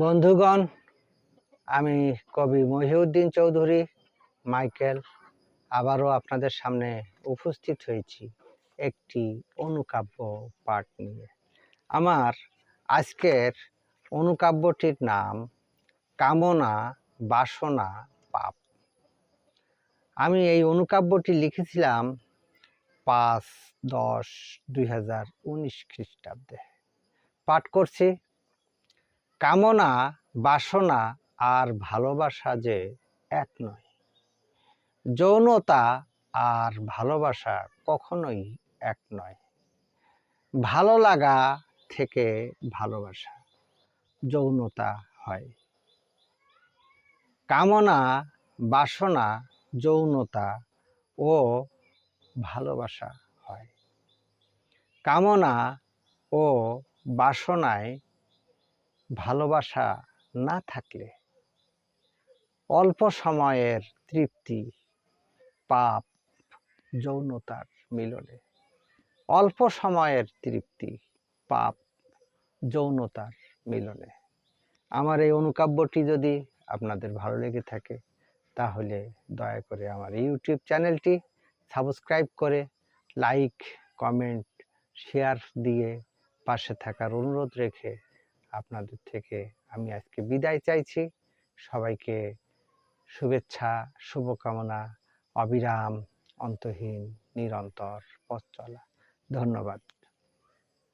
বন্ধুগণ, আমি কবি মহিউদ্দিন চৌধুরী, মাইকেল, আবারও আপনাদের সামনে উপস্থিত হয়েছি একটি অনুকাব্য পাঠ নিয়ে। আমার আজকের অনুকাব্যটির নাম, কামনা বাসনা পাপ। আমি এই অনুকাব্যটি লিখেছিলাম পাঁচ দশ দুই হাজার উনিশ খ্রিস্টাব্দে। পাঠ করছি কামনা, বাসনা আর ভালোবাসা যে এক নয়। যৌনতা আর ভালোবাসা কখনোই এক নয়। ভালো লাগা থেকে ভালোবাসা, যৌনতা হয়। কামনা, বাসনা, যৌনতা ও ভালোবাসা হয়। কামনা ও বাসনায় ভালোবাসা না থাকলে অল্প সময়ের তৃপ্তি, পাপ, যৌনতার মিলনে। অল্প সময়ের তৃপ্তি, পাপ, যৌনতার মিলনে। আমার এই অনুকাব্যটি যদি আপনাদের ভালো লেগে থাকে, তাহলে দয়া করে আমার ইউটিউব চ্যানেলটি সাবস্ক্রাইব করে লাইক, কমেন্ট, শেয়ার দিয়ে পাশে থাকার অনুরোধ রেখে আপনাদের থেকে আমি আজকে বিদায় চাইছি। সবাইকে শুভেচ্ছা, শুভকামনা, অবিরাম, অন্তহীন, নিরন্তর পথ চলা। ধন্যবাদ।